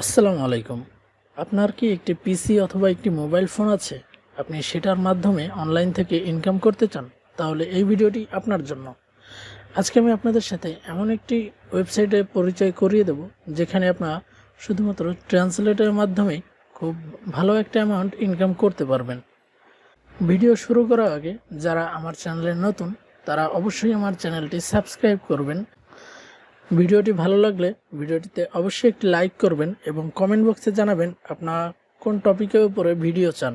আসসালামু আলাইকুম। আপনার কি একটি পিসি অথবা একটি মোবাইল ফোন আছে? আপনি সেটার মাধ্যমে অনলাইন থেকে ইনকাম করতে চান? তাহলে এই ভিডিওটি আপনার জন্য। আজকে আমি আপনাদের সাথে এমন একটি ওয়েবসাইটে পরিচয় করিয়ে দেব, যেখানে আপনারা শুধুমাত্র ট্রান্সলেটের মাধ্যমেই খুব ভালো একটা অ্যামাউন্ট ইনকাম করতে পারবেন। ভিডিও শুরু করার আগে, যারা আমার চ্যানেলে নতুন, তারা অবশ্যই আমার চ্যানেলটি সাবস্ক্রাইব করবেন। ভিডিওটি ভালো লাগলে ভিডিওটিতে অবশ্যই একটি লাইক করবেন এবং কমেন্ট বক্সে জানাবেন আপনার কোন টপিকের উপরে ভিডিও চান।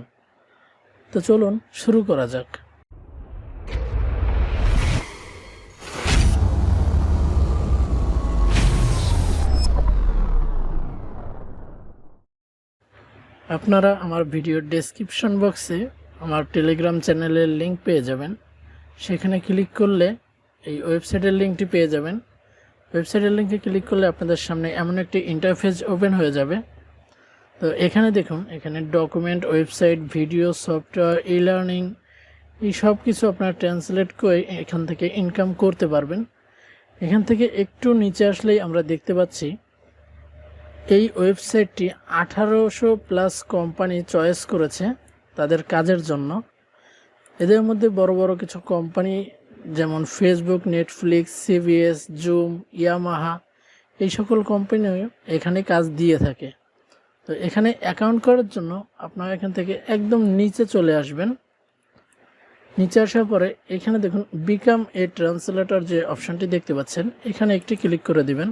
তো চলুন শুরু করা যাক। আপনারা আমার ভিডিওর ডেসক্রিপশন বক্সে আমার টেলিগ্রাম চ্যানেলের লিংক পেয়ে যাবেন। সেখানে ক্লিক করলে এই ওয়েবসাইটের লিঙ্কটি পেয়ে যাবেন। ওয়েবসাইটের লিঙ্কে ক্লিক করলে আপনাদের সামনে এমন একটি ইন্টারফেস ওপেন হয়ে যাবে। তো এখানে দেখুন, এখানে document website video software e learning এই সব কিছু আপনারা ট্রান্সলেট করে এখান থেকে ইনকাম করতে পারবেন। এখান থেকে একটু নিচে আসলেই আমরা দেখতে পাচ্ছি, এই ওয়েবসাইটটি আঠারোশো প্লাস কোম্পানি চয়েস করেছে তাদের কাজের জন্য। এদের মধ্যে বড় বড় কিছু কোম্পানি যেমন Facebook Netflix CBS Zoom Yamaha এই সকল কোম্পানি এখানে কাজ দিয়ে থাকে। তো এখানে অ্যাকাউন্ট করার জন্য আপনারা এখান থেকে একদম নিচে চলে আসবেন। নিচে আসার পরে এখানে দেখুন বিকাম এ ট্রান্সলেটর যে অপশানটি দেখতে পাচ্ছেন, এখানে একটি ক্লিক করে দিবেন।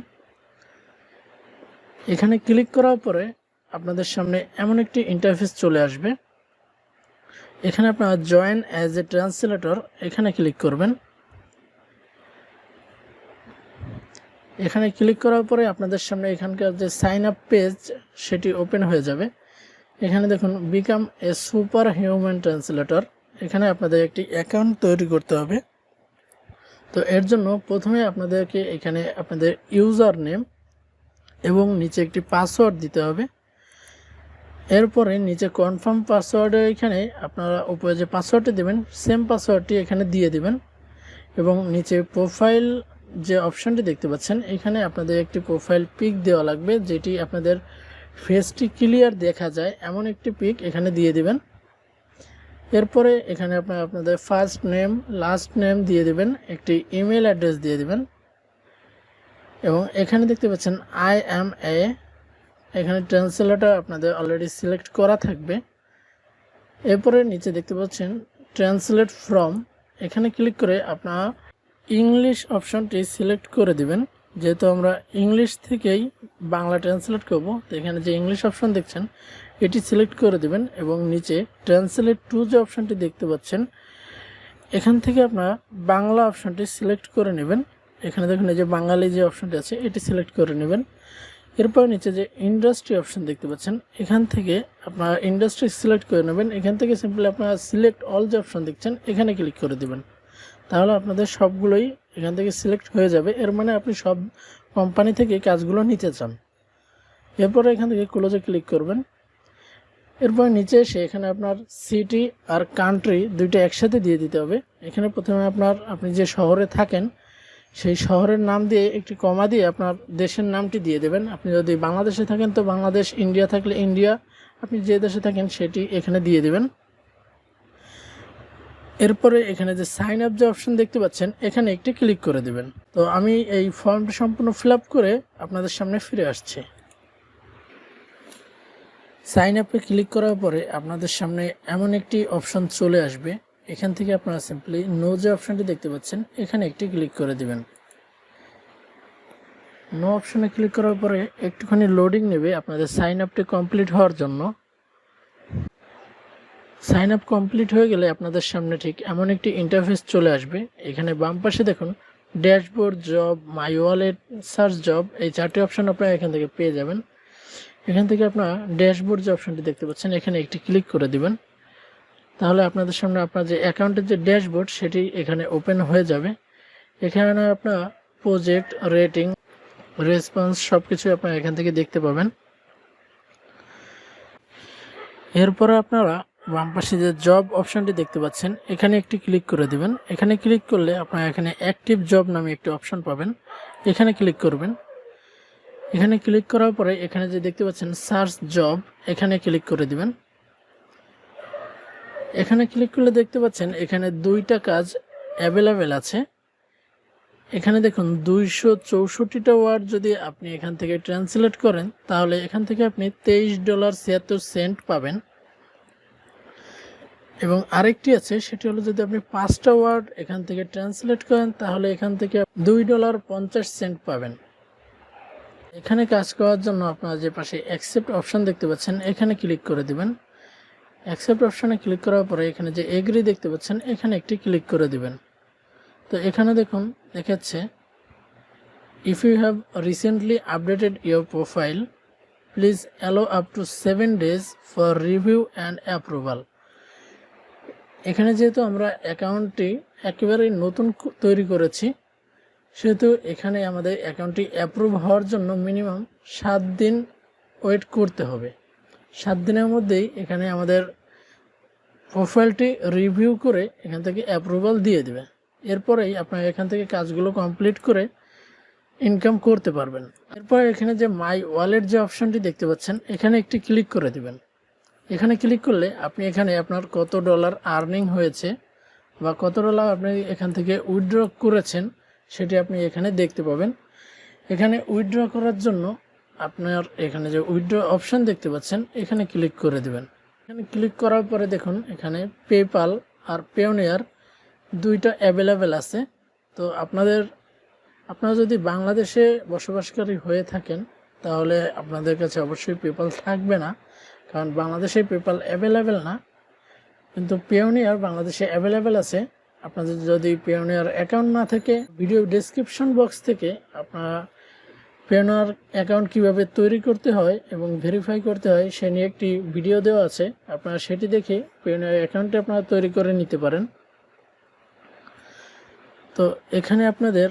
এখানে ক্লিক করার পরে আপনাদের সামনে এমন একটি ইন্টারফেস চলে আসবে। এখানে আপনারা জয়েন অ্যাজ এ ট্রান্সলেটর এখানে ক্লিক করবেন। এখানে ক্লিক করার পরে আপনাদের সামনে এখানকার যে সাইন আপ পেজ সেটি ওপেন হয়ে যাবে। এখানে দেখুন become a super human translator এখানে আপনাদের একটি অ্যাকাউন্ট তৈরি করতে হবে। তো এর জন্য প্রথমে আপনাদেরকে এখানে আপনাদের ইউজার নেম এবং নিচে একটি পাসওয়ার্ড দিতে হবে। এরপরে নিচে কনফার্ম পাসওয়ার্ডের এখানে আপনারা উপরে যে পাসওয়ার্ডটি দেবেন সেম পাসওয়ার্ডটি এখানে দিয়ে দিবেন। এবং নিচে প্রোফাইল যে অপশানটি দেখতে পাচ্ছেন, এখানে আপনাদের একটি প্রোফাইল পিক দেওয়া লাগবে, যেটি আপনাদের ফেসটি ক্লিয়ার দেখা যায়। এমন একটি পিক এখানে দিয়ে দিবেন। এরপরে এখানে আপনার আপনাদের ফার্স্ট নেম লাস্ট নেম দিয়ে দিবেন, একটি ইমেল অ্যাড্রেস দিয়ে দিবেন। এবং এখানে দেখতে পাচ্ছেন আই এম এ এখানে ট্রান্সলেটর আপনাদের অলরেডি সিলেক্ট করা থাকবে। এরপরে নিচে দেখতে পাচ্ছেন ট্রান্সলেট ফ্রম এখানে ক্লিক করে আপনারা ইংলিশ অপশনটি সিলেক্ট করে দিবেন। যেহেতু আমরা ইংলিশ থেকেই বাংলা ট্রান্সলেট করব, তো এখানে যে ইংলিশ অপশন দেখছেন, এটি সিলেক্ট করে দিবেন এবং নিচে ট্রান্সলেট টু যে অপশনটি দেখতে পাচ্ছেন, এখান থেকে আপনারা বাংলা অপশনটি সিলেক্ট করে নেবেন। এখানে দেখুন এই যে বাঙালি যে অপশনটি আছে, এটি সিলেক্ট করে নেবেন। এরপর নিচে যে ইন্ডাস্ট্রি অপশন দেখতে পাচ্ছেন, এখান থেকে আপনারা ইন্ডাস্ট্রি সিলেক্ট করে নেবেন। এখান থেকে সিম্পলি আপনারা সিলেক্ট অল যে অপশন দেখছেন, এখানে ক্লিক করে দেবেন। তাহলে আপনাদের সবগুলোই এখান থেকে সিলেক্ট হয়ে যাবে। এর মানে আপনি সব কোম্পানি থেকে কাজগুলো নিতে চান। এরপরে এখান থেকে ক্লোজে ক্লিক করবেন। এরপর নিচে এসে এখানে আপনার সিটি আর কান্ট্রি দুইটা একসাথে দিয়ে দিতে হবে। এখানে প্রথমে আপনার, আপনি যে শহরে থাকেন সেই শহরের নাম দিয়ে, একটি কমা দিয়ে আপনার দেশের নামটি দিয়ে দেবেন। আপনি যদি বাংলাদেশে থাকেন, তো বাংলাদেশ, ইন্ডিয়া থাকলে ইন্ডিয়া। আপনি যে দেশে থাকেন, সেটি এখানে দিয়ে দেবেন। এরপরে এখানে যে সাইন আপ যে অপশন দেখতে পাচ্ছেন, এখানে একটি ক্লিক করে দেবেন। তো আমি এই ফর্মটা সম্পূর্ণ ফিল করে আপনাদের সামনে ফিরে আসছি। সাইন আপে ক্লিক করার পরে আপনাদের সামনে এমন একটি অপশন চলে আসবে। এখান থেকে আপনারা সিম্পলি নো যে অপশনটি দেখতে পাচ্ছেন, এখানে একটি ক্লিক করে দিবেন। নো অপশানে ক্লিক করার পরে একটুখানি লোডিং নেবে আপনাদের সাইন আপটি কমপ্লিট হওয়ার জন্য। সাইন আপ কমপ্লিট হয়ে গেলে আপনাদের সামনে ঠিক এমন একটি ইন্টারফেস চলে আসবে। এখানে বাম পাশে দেখুন dashboard job my wallet search job এই চারটি অপশন আপনারা এখান থেকে পেয়ে যাবেন। এখান থেকে আপনারা ড্যাশবোর্ড যে অপশনটি দেখতে পাচ্ছেন, এখানে একটি ক্লিক করে দিবেন। তাহলে আপনাদের সামনে আপনার যে অ্যাকাউন্টের যে ড্যাশবোর্ড, সেটি এখানে ওপেন হয়ে যাবে। এখানে আপনার প্রজেক্ট, রেটিং, রেসপন্স সব কিছু আপনারা এখান থেকে দেখতে পাবেন। এরপরে আপনারা বাম পাশে যে জব অপশনটি দেখতে পাচ্ছেন, এখানে একটি ক্লিক করে দিবেন। এখানে ক্লিক করলে আপনারা এখানে অ্যাক্টিভ জব নামে একটি অপশন পাবেন। এখানে ক্লিক করবেন। এখানে ক্লিক করার পরে এখানে যে দেখতে পাচ্ছেন, সার্চ জব, এখানে ক্লিক করে দিবেন। এখানে ক্লিক করলে দেখতে পাচ্ছেন, এখানে দুইটা কাজ অ্যাভেলেবেল আছে। এখানে দেখুন, দুইশো চৌষট্টিটা ওয়ার্ড যদি আপনি এখান থেকে ট্রান্সলেট করেন, তাহলে এখান থেকে আপনি তেইশ ডলার ছিয়াত্তর সেন্ট পাবেন। এবং আরেকটি আছে, সেটি হলো যদি আপনি পাঁচটা ওয়ার্ড এখান থেকে ট্রান্সলেট করেন, তাহলে এখান থেকে দুই ডলার পঞ্চাশ সেন্ট পাবেন। এখানে কাজ করার জন্য আপনারা যে পাশে অ্যাকসেপ্ট অপশন দেখতে পাচ্ছেন, এখানে ক্লিক করে দিবেন। অ্যাকসেপ্ট অপশানে ক্লিক করার পরে এখানে যে এগ্রি দেখতে পাচ্ছেন, এখানে একটি ক্লিক করে দিবেন। তো এখানে দেখুন দেখাচ্ছে if you have recently updated your profile please allow up to seven days for review and approval এখানে যেহেতু আমরা অ্যাকাউন্টটি একেবারেই নতুন তৈরি করেছি, সেহেতু এখানে আমাদের অ্যাকাউন্টটি অ্যাপ্রুভ হওয়ার জন্য মিনিমাম সাত দিন ওয়েট করতে হবে। সাত দিনের মধ্যেই এখানে আমাদের প্রোফাইলটি রিভিউ করে এখান থেকে অ্যাপ্রুভাল দিয়ে দেবে। এরপরেই আপনার এখান থেকে কাজগুলো কমপ্লিট করে ইনকাম করতে পারবেন। এরপর এখানে যে মাই ওয়ালেট যে অপশনটি দেখতে পাচ্ছেন, এখানে একটি ক্লিক করে দিবেন। এখানে ক্লিক করলে আপনি এখানে আপনার কত ডলার আর্নিং হয়েছে বা কত ডলার আপনি এখান থেকে উইথড্র করেছেন, সেটি আপনি এখানে দেখতে পাবেন। এখানে উইথড্র করার জন্য আপনার এখানে যে উইথড্র অপশন দেখতে পাচ্ছেন, এখানে ক্লিক করে দেবেন। এখানে ক্লিক করার পরে দেখুন, এখানে পেপাল আর পেওনিয়ার দুইটা অ্যাভেলেবেল আছে। তো আপনাদের, আপনারা যদি বাংলাদেশে বসবাসকারী হয়ে থাকেন, তাহলে আপনাদের কাছে অবশ্যই পেপাল থাকবে না। কারণ বাংলাদেশে পেপাল অ্যাভেলেবেল না। কিন্তু পেওনিয়ার বাংলাদেশে অ্যাভেলেবেল আছে। আপনাদের যদি পেওনিয়ার অ্যাকাউন্ট না থাকে ভিডিও ডেসক্রিপশন বক্স থেকে আপনারা পেওনিয়ার অ্যাকাউন্ট কীভাবে তৈরি করতে হয় এবং ভেরিফাই করতে হয়, সে নিয়ে একটি ভিডিও দেওয়া আছে। আপনারা সেটি দেখে পেওনিয়ার অ্যাকাউন্টটি আপনারা তৈরি করে নিতে পারেন। তো এখানে আপনাদের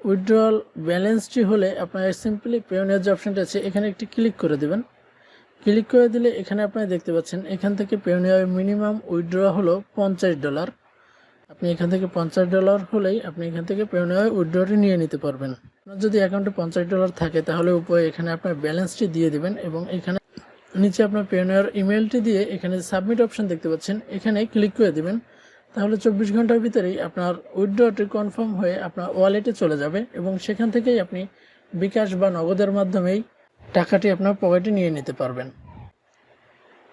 উইথড্রয়াল ব্যালেন্সটি হলে আপনারা সিম্পলি পেওনিয়ার যে অপশনটা আছে, এখানে একটি ক্লিক করে দেবেন। ক্লিক করে দিলে এখানে আপনারা দেখতে পাচ্ছেন, এখান থেকে পেওনিয়ার মিনিমাম উইথড্র হলো পঞ্চাশ ডলার আপনি এখান থেকে পঞ্চাশ ডলার হলেই আপনি এখান থেকে পেওনিয়ার উইথড্রটি নিয়ে নিতে পারবেন। আপনার যদি অ্যাকাউন্টে পঞ্চাশ ডলার থাকে, তাহলে উপরে এখানে আপনার ব্যালেন্সটি দিয়ে দেবেন এবং এখানে নিচে আপনার পেওনিয়ার ইমেলটি দিয়ে এখানে সাবমিট অপশন দেখতে পাচ্ছেন। এখানে ক্লিক করে দিবেন। তাহলে চব্বিশ ঘণ্টার ভিতরেই আপনার উইথড্রটি কনফার্ম হয়ে আপনার ওয়ালেটে চলে যাবে এবং সেখান থেকেই আপনি বিকাশ বা নগদের মাধ্যমেই টাকাটি আপনার পকেটে নিয়ে নিতে পারবেন।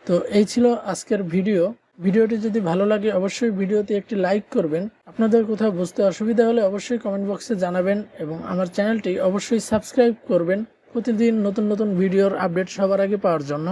তো এই ছিল আজকের ভিডিও ভিডিওটি যদি ভালো লাগে, অবশ্যই ভিডিওতে একটি লাইক করবেন। আপনাদের কোথাও বুঝতে অসুবিধা হলে অবশ্যই কমেন্ট বক্সে জানাবেন এবং আমার চ্যানেলটি অবশ্যই সাবস্ক্রাইব করবেন। প্রতিদিন নতুন নতুন ভিডিওর আপডেট সবার আগে পাওয়ার জন্য।